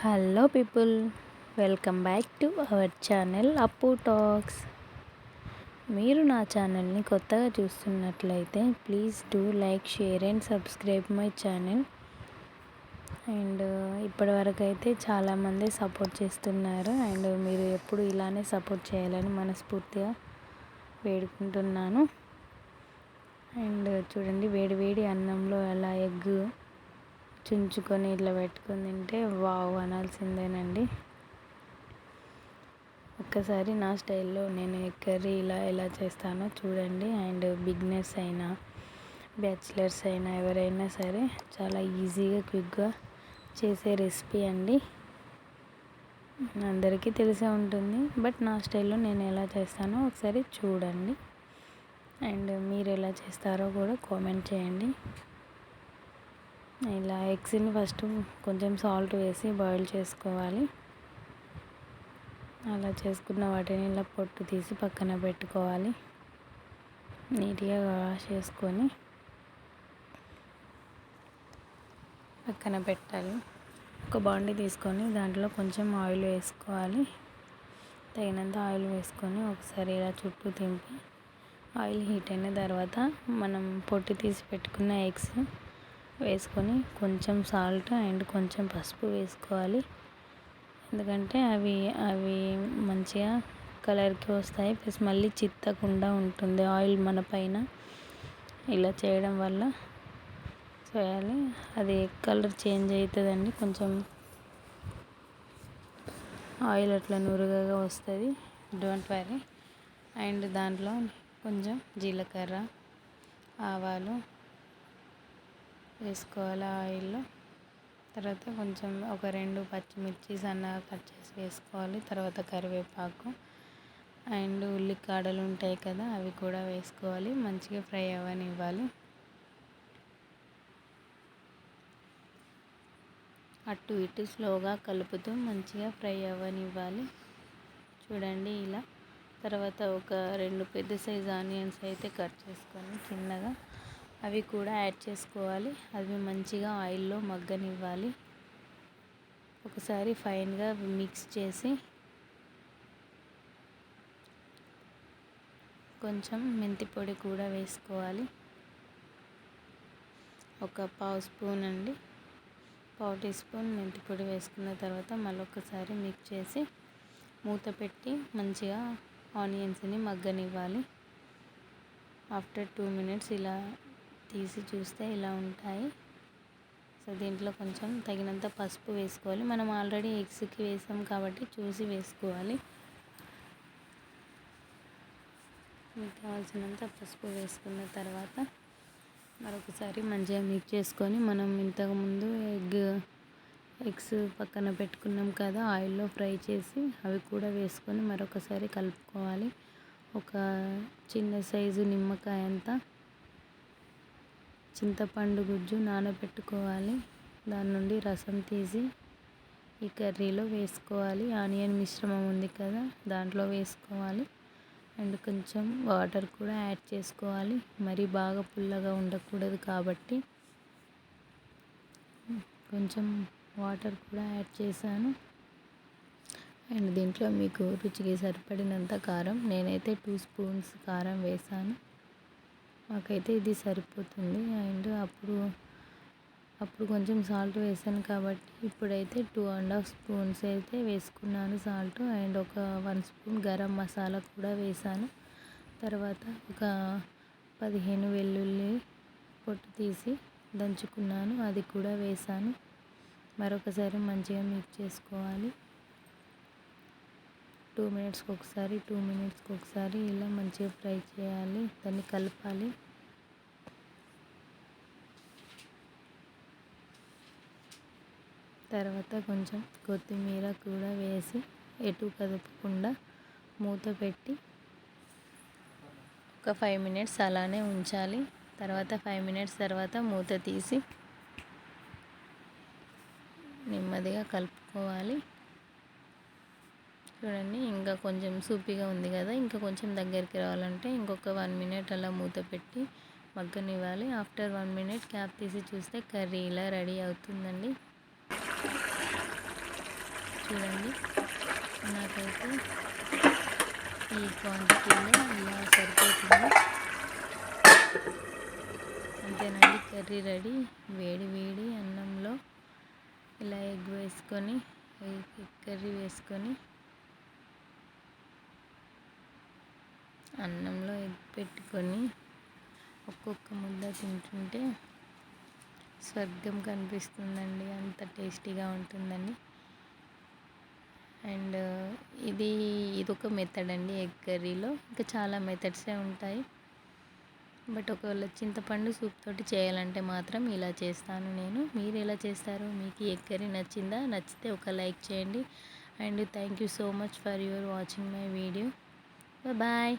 Hello people welcome back to our channel Appu talks. మీరు నా ఛానల్ని కొత్తగా చూస్తున్నట్లయితే please do like share and subscribe my channel. And ఇప్పటివరకు అయితే చాలామంది సపోర్ట్ చేస్తున్నారు. అండ్ మీరు ఎప్పుడు ఇలానే సపోర్ట్ చేయాలని మనస్ఫూర్తిగా వేడుకుంటున్నాను. అండ్ చూడండి వేడి వేడి అన్నంలో అలా ఎగ్ చుంచుకొని ఇట్లా పెట్టుకొని తింటే వావ్ అనాల్సిందేనండి. ఒక్కసారి నా స్టైల్లో నేను కర్రీ ఇలా ఎలా చేస్తానో చూడండి. అండ్ బిగ్నెస్ అయినా బ్యాచిలర్స్ అయినా ఎవరైనా సరే చాలా ఈజీగా క్విక్గా చేసే రెసిపీ అండి. అందరికీ తెలిసే ఉంటుంది. బట్ నా స్టైల్లో నేను ఎలా చేస్తానో ఒకసారి చూడండి. అండ్ మీరు ఎలా చేస్తారో కూడా కామెంట్ చేయండి. ఇలా ఎగ్స్ని ఫస్ట్ కొంచెం సాల్ట్ వేసి బాయిల్ చేసుకోవాలి. అలా చేసుకున్న వాటిని ఇలా పొట్టు తీసి పక్కన పెట్టుకోవాలి. నీట్గా వాష్ చేసుకొని పక్కన పెట్టాలి. ఒక బాండి తీసుకొని దాంట్లో కొంచెం ఆయిల్ వేసుకోవాలి. తగినంత ఆయిల్ వేసుకొని ఒకసారి ఇలా చుట్టూ తింపి ఆయిల్ హీట్ అయిన తర్వాత మనం పొట్టు తీసి పెట్టుకున్న ఎగ్స్ వేసుకొని కొంచెం సాల్ట్ అండ్ కొంచెం పసుపు వేసుకోవాలి. ఎందుకంటే అవి అవి మంచిగా కలర్కి వస్తాయి. ప్లస్ మళ్ళీ చిత్తకుండా ఉంటుంది ఆయిల్ మన పైన. ఇలా చేయడం వల్ల చేయాలి. అది కలర్ చేంజ్ అవుతుందండి కొంచెం ఆయిల్ అట్లా నురుగగా వస్తుంది. Don't worry. అండ్ దాంట్లో కొంచెం జీలకర్ర ఆవాలు వేసుకోవాలి ఆయిల్లో. తర్వాత కొంచెం ఒక రెండు పచ్చిమిర్చి సన్నగా కట్ చేసి వేసుకోవాలి. తర్వాత కరివేపాకు అండ్ ఉల్లికాడలు ఉంటాయి కదా అవి కూడా వేసుకోవాలి. మంచిగా ఫ్రై అవ్వనివ్వాలి. అటు ఇటు స్లోగా కలుపుతూ మంచిగా ఫ్రై అవ్వనివ్వాలి. చూడండి ఇలా. తర్వాత ఒక రెండు పెద్ద సైజ్ ఆనియన్స్ అయితే కట్ చేసుకొని చిన్నగా అవి కూడా యాడ్ చేసుకోవాలి. అవి మంచిగా ఆయిల్లో మగ్గనివ్వాలి. ఒకసారి ఫైన్గా మిక్స్ చేసి కొంచెం మెంతి పొడి కూడా వేసుకోవాలి. ఒక పావు స్పూన్ అండి. పావు టీ స్పూన్ మెంతి పొడి వేసుకున్న తర్వాత మళ్ళొకసారి మిక్స్ చేసి మూత పెట్టి మంచిగా ఆనియన్స్ని మగ్గనివ్వాలి. ఆఫ్టర్ టూ మినిట్స్ ఇలా తీసి చూస్తే ఇలా ఉంటాయి. సో దీంట్లో కొంచెం తగినంత పసుపు వేసుకోవాలి. మనం ఆల్రెడీ ఎగ్స్కి వేసాం కాబట్టి చూసి వేసుకోవాలి. మీకు కావాల్సినంత పసుపు వేసుకున్న తర్వాత మరొకసారి మంచిగా మిక్స్ చేసుకొని మనం ఇంతకుముందు ఎగ్ ఎగ్స్ పక్కన పెట్టుకున్నాం కదా ఆయిల్లో ఫ్రై చేసి అవి కూడా వేసుకొని మరొకసారి కలుపుకోవాలి. ఒక చిన్న సైజు నిమ్మకాయ అంతా చింతపండు గుజ్జు నానబెట్టుకోవాలి. దాని నుండి రసం తీసి ఈ కర్రీలో వేసుకోవాలి. ఆనియన్ మిశ్రమం ఉంది కదా దాంట్లో వేసుకోవాలి. అండ్ కొంచెం వాటర్ కూడా యాడ్ చేసుకోవాలి. మరి బాగా పుల్లగా ఉండకూడదు కాబట్టి కొంచెం వాటర్ కూడా యాడ్ చేశాను. అండ్ దీంట్లో మీకు రుచికి సరిపడినంత కారం నేనైతే టూ స్పూన్స్ కారం వేసాను మాకైతే ఇది సరిపోతుంది. అండ్ అప్పుడు అప్పుడు కొంచెం సాల్ట్ వేసాను కాబట్టి ఇప్పుడైతే టూ అండ్ హాఫ్ స్పూన్స్ అయితే వేసుకున్నాను సాల్ట్ అండ్ ఒక వన్ స్పూన్ గరం మసాలా కూడా వేసాను. తర్వాత ఒక పదిహేను వెల్లుల్లి పొట్టు తీసి దంచుకున్నాను. అది కూడా వేసాను. మరొకసారి మంచిగా మిక్స్ చేసుకోవాలి. టూ మినిట్స్కి ఒకసారి టూ మినిట్స్కి ఒకసారి ఇలా మంచిగా ఫ్రై చేయాలి. దాన్ని కలపాలి. తర్వాత కొంచెం కొత్తిమీర కూడా వేసి ఎటు కదపకుండా మూత పెట్టి ఒక ఫైవ్ మినిట్స్ అలానే ఉంచాలి. తర్వాత ఫైవ్ మినిట్స్ తర్వాత మూత తీసి నెమ్మదిగా కలుపుకోవాలి. చూడండి ఇంకా కొంచెం సూపీగా ఉంది కదా. ఇంకా కొంచెం దగ్గరికి రావాలంటే ఇంకొక వన్ మినిట్ అలా మూత పెట్టి మగ్గనివ్వాలి. ఆఫ్టర్ వన్ మినిట్ క్యాప్ తీసి చూస్తే కర్రీ ఇలా రెడీ అవుతుందండి. చూడండి నాకైతే ఈ క్వాంటిటీలో ఇలా సరిపోతుంది. అంతేనండి కర్రీ రెడీ. వేడి వేడి అన్నంలో ఇలా ఎగ్ వేసుకొని ఎగ్ కర్రీ వేసుకొని అన్నంలో ఎగ్ పెట్టుకొని ఒక్కొక్క ముద్ద తింటుంటే స్వర్గం కనిపిస్తుందండి. అంత టేస్టీగా ఉంటుందండి అండ్ ఇది ఇదొక మెథడ్ అండి ఎగ్ కర్రీలో. ఇంకా చాలా మెథడ్సే ఉంటాయి. బట్ ఒకవేళ చింతపండు సూప్ తోటి చేయాలంటే మాత్రం ఇలా చేస్తాను నేను. మీరు ఎలా చేస్తారు? మీకు ఎగ్ కర్రీ నచ్చిందా? నచ్చితే ఒక లైక్ చేయండి. And thank you so much for your watching my video. Bye.